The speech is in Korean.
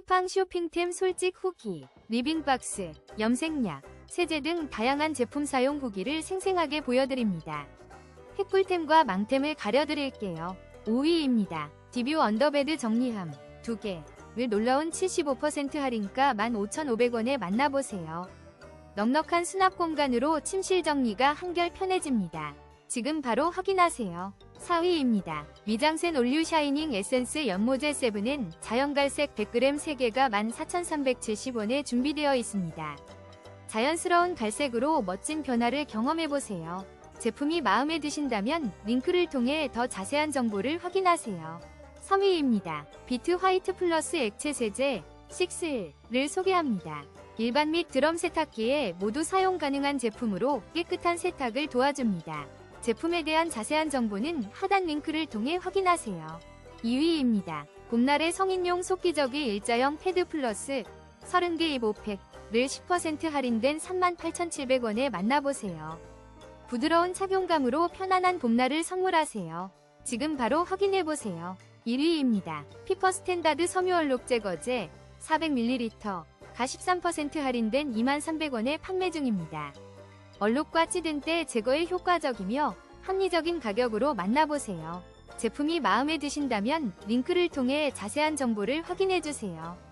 쿠팡 쇼핑템 솔직 후기, 리빙박스, 염색약, 세제 등 다양한 제품 사용 후기를 생생하게 보여드립니다. 핵꿀템과 망템을 가려드릴게요. 5위입니다. 디뷰 언더베드 정리함 2개. 을 놀라운 75% 할인가 15,500원에 만나보세요. 넉넉한 수납 공간으로 침실 정리가 한결 편해집니다. 지금 바로 확인하세요. 4위입니다. 미장센 올류 샤이닝 에센스 연모제 7은 자연갈색 100g 3개가 14,370원에 준비되어 있습니다. 자연스러운 갈색으로 멋진 변화를 경험해보세요. 제품이 마음에 드신다면 링크를 통해 더 자세한 정보를 확인하세요. 3위입니다. 비트 화이트 플러스 액체 세제 6를 소개합니다. 일반 및 드럼 세탁기에 모두 사용 가능한 제품으로 깨끗한 세탁을 도와줍니다. 제품에 대한 자세한 정보는 하단 링크를 통해 확인하세요. 2위입니다. 봄날의 성인용 속기저귀 일자형 패드 플러스 30개 입5팩을 10% 할인된 38,700원에 만나보세요. 부드러운 착용감으로 편안한 봄날을 선물하세요. 지금 바로 확인해보세요. 1위입니다. 피퍼 스탠다드 섬유 얼룩 제거제 400ml 가 13% 할인된 23,300원에 판매 중입니다. 얼룩과 찌든 때 제거에 효과적이며 합리적인 가격으로 만나보세요. 제품이 마음에 드신다면 링크를 통해 자세한 정보를 확인해주세요.